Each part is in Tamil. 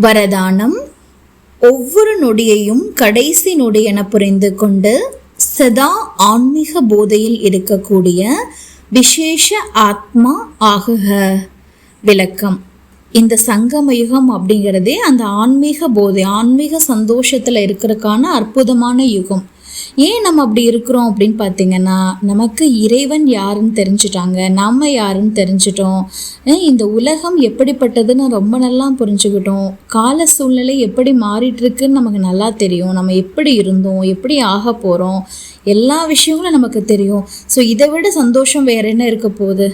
வரதானம் ஒவ்வொரு நொடியையும் கடைசி நொடி என புரிந்து கொண்டு சதா ஆன்மீக போதையில் இருக்கக்கூடிய விசேஷ ஆத்மா ஆகுக. விளக்கம். இந்த சங்கம யுகம் அப்படிங்கிறதே அந்த ஆன்மீக போதை ஆன்மீக சந்தோஷத்தில் இருக்கிறதுக்கான அற்புதமான யுகம். ஏன் நம்ம அப்படி இருக்கிறோம் அப்படின்னு பார்த்தீங்கன்னா நமக்கு இறைவன் யாருன்னு தெரிஞ்சுட்டாங்க. நம்ம யாருன்னு தெரிஞ்சிட்டோம். இந்த உலகம் எப்படிப்பட்டதுன்னு ரொம்ப நல்லா புரிஞ்சுக்கிட்டோம். கால சூழ்நிலை எப்படி மாறிட்டுருக்குன்னு நமக்கு நல்லா தெரியும். நம்ம எப்படி இருந்தோம் எப்படி ஆக போகிறோம் எல்லா விஷயங்களும் நமக்கு தெரியும். ஸோ இதை விட சந்தோஷம் வேற என்ன இருக்க போகுது?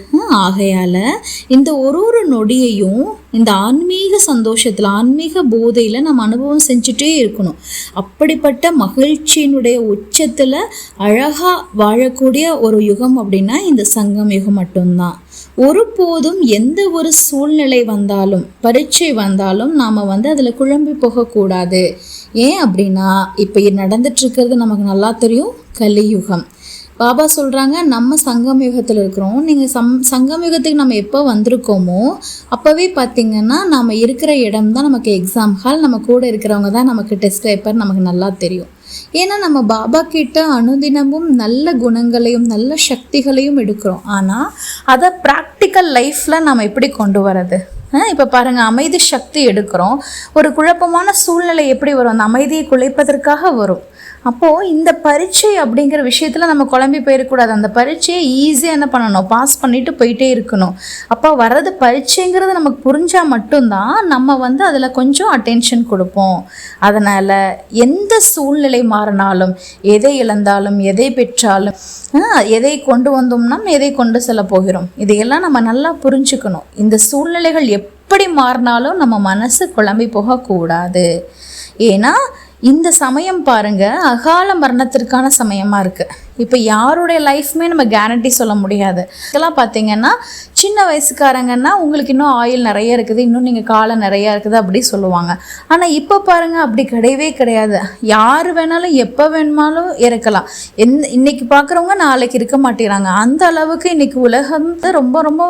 ஆகையால் இந்த ஒரு ஒரு நொடியையும் இந்த ஆன்மீக சந்தோஷத்தில் ஆன்மீக போதையில் நம்ம அனுபவம் செஞ்சுட்டே இருக்கணும். அப்படிப்பட்ட மகிழ்ச்சியினுடைய உச்சத்தில் அழகாக வாழக்கூடிய ஒரு யுகம் அப்படின்னா இந்த சங்கம் யுகம் மட்டும்தான். ஒருபோதும் எந்த ஒரு சூழ்நிலை வந்தாலும் பரீட்சை வந்தாலும் நாம் வந்து அதில் குழம்பி போகக்கூடாது. ஏன் அப்படின்னா இப்போ நடந்துட்டு இருக்கிறது நமக்கு நல்லா தெரியும் கலியுகம். பாபா சொல்கிறாங்க நம்ம சங்கம் யுகத்தில் இருக்கிறோம். நீங்கள் சம் சங்கம் யுகத்துக்கு நம்ம எப்போ வந்திருக்கோமோ அப்போவே பார்த்தீங்கன்னா நம்ம இருக்கிற இடம் தான் நமக்கு எக்ஸாம் ஹால் நம்ம கூட இருக்கிறவங்க தான் நமக்கு டெஸ்ட் பேப்பர் நமக்கு நல்லா தெரியும். ஏன்னா நம்ம பாபா கிட்ட அனுதினமும் நல்ல குணங்களையும் நல்ல சக்திகளையும் எடுக்கிறோம். ஆனால் அதை ப்ராக்டிக்கல் லைஃப்பில் நம்ம எப்படி கொண்டு வரது? இப்போ பாருங்கள் அமைதி சக்தி எடுக்கிறோம். ஒரு குழப்பமான சூழ்நிலை எப்படி வரும்? அந்த அமைதியை குலைப்பதற்காக வரும். அப்போது இந்த பரீட்சை அப்படிங்கிற விஷயத்தில் நம்ம குழம்பி போயிடக்கூடாது. அந்த பரீட்சையை ஈஸியாக என்ன பண்ணணும்? பாஸ் பண்ணிட்டு போயிட்டே இருக்கணும். அப்போ வர்றது பரீட்சைங்கிறது நமக்கு புரிஞ்சால் மட்டும்தான் நம்ம வந்து அதில் கொஞ்சம் அட்டென்ஷன் கொடுப்போம். அதனால் எந்த சூழ்நிலை மாறினாலும் எதை இழந்தாலும் எதை பெற்றாலும் எதை கொண்டு வந்தோம்னா எதை கொண்டு செல்ல போகிறோம்? இதையெல்லாம் நம்ம நல்லா புரிஞ்சுக்கணும். இந்த சூழ்நிலைகள் எப்படி மாறினாலும் நம்ம மனசு குழம்பி போகக்கூடாது. ஏன்னா இந்த சமயம் பாருங்க அகால மரணத்திற்கான சமயமாக இருக்குது இப்போ யாருடைய லைஃப்மே நம்ம கேரண்டி சொல்ல முடியாது. இதெல்லாம் பார்த்தீங்கன்னா சின்ன வயசுக்காரங்கன்னா உங்களுக்கு இன்னும் ஆயில் நிறைய இருக்குது இன்னும் நீங்கள் காலம் நிறையா இருக்குது அப்படி சொல்லுவாங்க. ஆனால் இப்போ பாருங்கள் அப்படி கிடையவே கிடையாது. யார் வேணாலும் எப்போ வேணுமாலும் இறக்கலாம். எந் இன்னைக்கு பார்க்குறவங்க நாளைக்கு இருக்க மாட்டேங்கிறாங்க. அந்த அளவுக்கு இன்றைக்கி உலகம் வந்து ரொம்ப ரொம்ப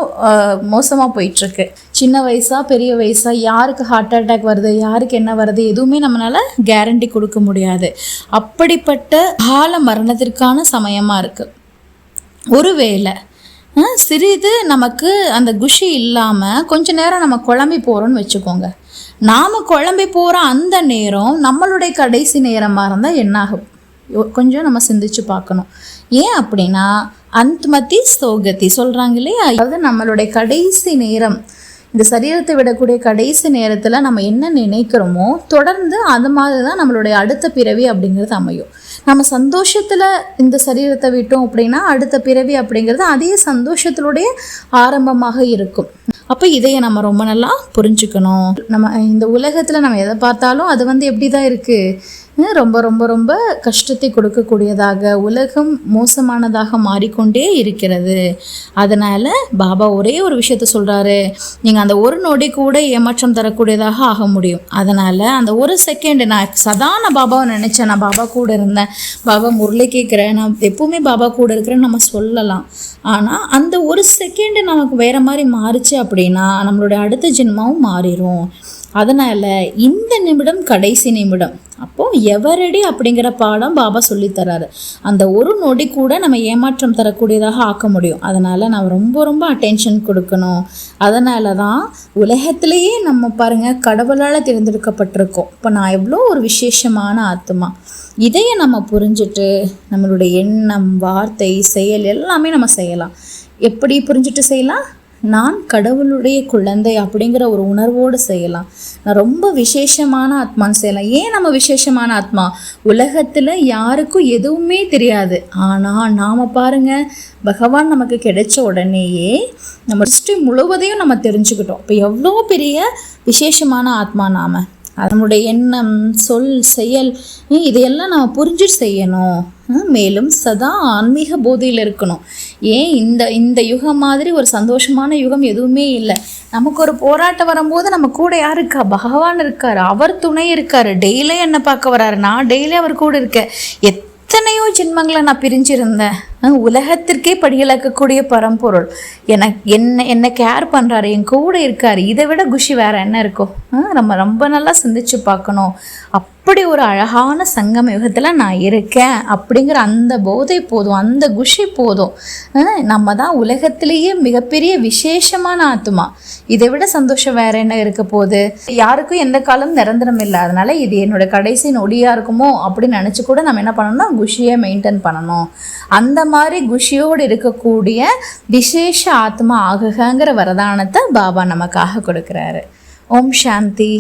மோசமாக போயிட்டுருக்கு சின்ன வயசா பெரிய வயசா யாருக்கு ஹார்ட் அட்டாக் வருது யாருக்கு என்ன வருது எதுவுமே நம்மளால கேரண்டி கொடுக்க முடியாது. அப்படிப்பட்ட கால மரணத்திற்கான சமயமா இருக்கு. ஒருவேளை சிறிது நமக்கு அந்த குஷி இல்லாமல் கொஞ்ச நேரம் நம்ம குழம்பி போகிறோன்னு வச்சுக்கோங்க. நாம் குழம்பி போகிற அந்த நேரம் நம்மளுடைய கடைசி நேரமாக இருந்தால் என்ன ஆகும் கொஞ்சம் நம்ம சிந்திச்சு பார்க்கணும். ஏன் அப்படின்னா அந்த்மதி சோகதி சொல்கிறாங்க இல்லையா? அதாவது நம்மளுடைய கடைசி நேரம் இந்த சரீரத்தை விடக்கூடிய கடைசி நேரத்தில் நம்ம என்ன நினைக்கிறோமோ தொடர்ந்து அது மாதிரி தான் நம்மளுடைய அடுத்த பிறவி அப்படிங்கிறது அமையும். நம்ம சந்தோஷத்தில் இந்த சரீரத்தை விட்டோம் அப்படின்னா அடுத்த பிறவி அப்படிங்கிறது அதே சந்தோஷத்தினுடைய ஆரம்பமாக இருக்கும். அப்போ இதையை நம்ம ரொம்ப நல்லா புரிஞ்சுக்கணும். நம்ம இந்த உலகத்தில் நம்ம எதை பார்த்தாலும் அது வந்து எப்படி தான் இருக்குது ரொம்ப ரொம்ப ரொம்ப கஷ்டத்தை கொடுக்கக்கூடியதாக உலகம் மோசமானதாக மாறிக்கொண்டே இருக்கிறது. அதனால் பாபா ஒரே ஒரு விஷயத்த சொல்கிறாரு நீங்கள் அந்த ஒரு நொடி கூட ஏமாற்றம் தரக்கூடியதாக ஆக முடியும். அதனால் அந்த ஒரு செகண்ட் நான் சதா நான் பாபாவை நினச்சேன். நான் பாபா கூட இருந்தேன். பாபா முரளி கேட்குறேன் நான் எப்போவுமே பாபா கூட இருக்கிறேன்னு நம்ம சொல்லலாம். ஆனால் அந்த ஒரு செகண்டு நமக்கு வேறு மாதிரி மாறுச்சு அப்படின்னா நம்மளுடைய அடுத்த ஜென்மாவும் மாறிடும் அதனால் இந்த நிமிடம் கடைசி நிமிடம். அப்போது எவரடி அப்படிங்கிற பாடம் பாபா சொல்லித்தராரு அந்த ஒரு நொடி கூட நம்ம ஏமாற்றம் தரக்கூடியதாக ஆக்க முடியும். அதனால் நான் ரொம்ப ரொம்ப அட்டென்ஷன் கொடுக்கணும். அதனால தான் உலகத்திலேயே நம்ம பாருங்கள் கடவுளால் தேர்ந்தெடுக்கப்பட்டிருக்கோம். இப்போ நான் எவ்வளோ ஒரு விசேஷமான ஆத்மா இதையை நம்ம புரிஞ்சுட்டு நம்மளுடைய எண்ணம் வார்த்தை செயல் எல்லாமே நம்ம செய்யலாம். எப்படி புரிஞ்சுட்டு செய்யலாம்? நான் கடவுளுடைய குழந்தை அப்படிங்கிற ஒரு உணர்வோடு செய்யலாம். நான் ரொம்ப விசேஷமான ஆத்மான்னு செய்யலாம். ஏன் நம்ம விசேஷமான ஆத்மா? உலகத்தில் யாருக்கும் எதுவுமே தெரியாது. ஆனால் நாம் பாருங்க பகவான் நமக்கு கிடைச்ச உடனேயே நம்ம ஹிஸ்ட்ரி முழுவதையும் நம்ம தெரிஞ்சுக்கிட்டோம். இப்போ எவ்வளோ பெரிய விசேஷமான ஆத்மா நாம? அதனுடைய எண்ணம் சொல் செயல் இதையெல்லாம் நம்ம புரிஞ்சு செய்யணும். மேலும் சதா ஆன்மீக போதையில் இருக்கணும். ஏன் இந்த இந்த யுகம் மாதிரி ஒரு சந்தோஷமான யுகம் எதுவுமே இல்லை. நமக்கு ஒரு போராட்டம் வரும்போது நம்ம கூட யார் இருக்கா? பகவான் இருக்கார் அவர் துணை இருக்கார். டெய்லியும் என்னை பார்க்க வராரு. நான் டெய்லி அவர் கூட இருக்கேன். எத்தனையோ ஜென்மங்களை நான் பிரிஞ்சிருந்தேன். உலகத்திற்கே படியிழக்கக்கூடிய பரம்பொருள். எனக்கு என்ன என்ன கேர் பண்ணுறாரு என் கூட இருக்காரு. இதை விட குஷி வேற என்ன இருக்கும் நம்ம ரொம்ப நல்லா சிந்திச்சு பார்க்கணும். அப்படி ஒரு அழகான சங்கம யுகத்தில் நான் இருக்கேன். அப்படிங்கிற அந்த போதை போதும் அந்த குஷி போதும். நம்ம தான் உலகத்திலேயே மிகப்பெரிய விசேஷமான ஆத்மா இதை விட சந்தோஷம் வேற என்ன இருக்க போகுது? யாருக்கும் எந்த காலம் நிரந்தரம் இல்லை. அதனால இது என்னோட கடைசி நொடியாக இருக்குமோ அப்படின்னு நினச்சி கூட நம்ம என்ன பண்ணணும்னா குஷியை மெயின்டைன் பண்ணணும். அந்த மாதிரி குஷியோடு இருக்கக்கூடிய விசேஷ ஆத்மா ஆகுகங்கிற வரதானத்தை பாபா நமக்காக கொடுக்குறாரு. ஓம் சாந்தி.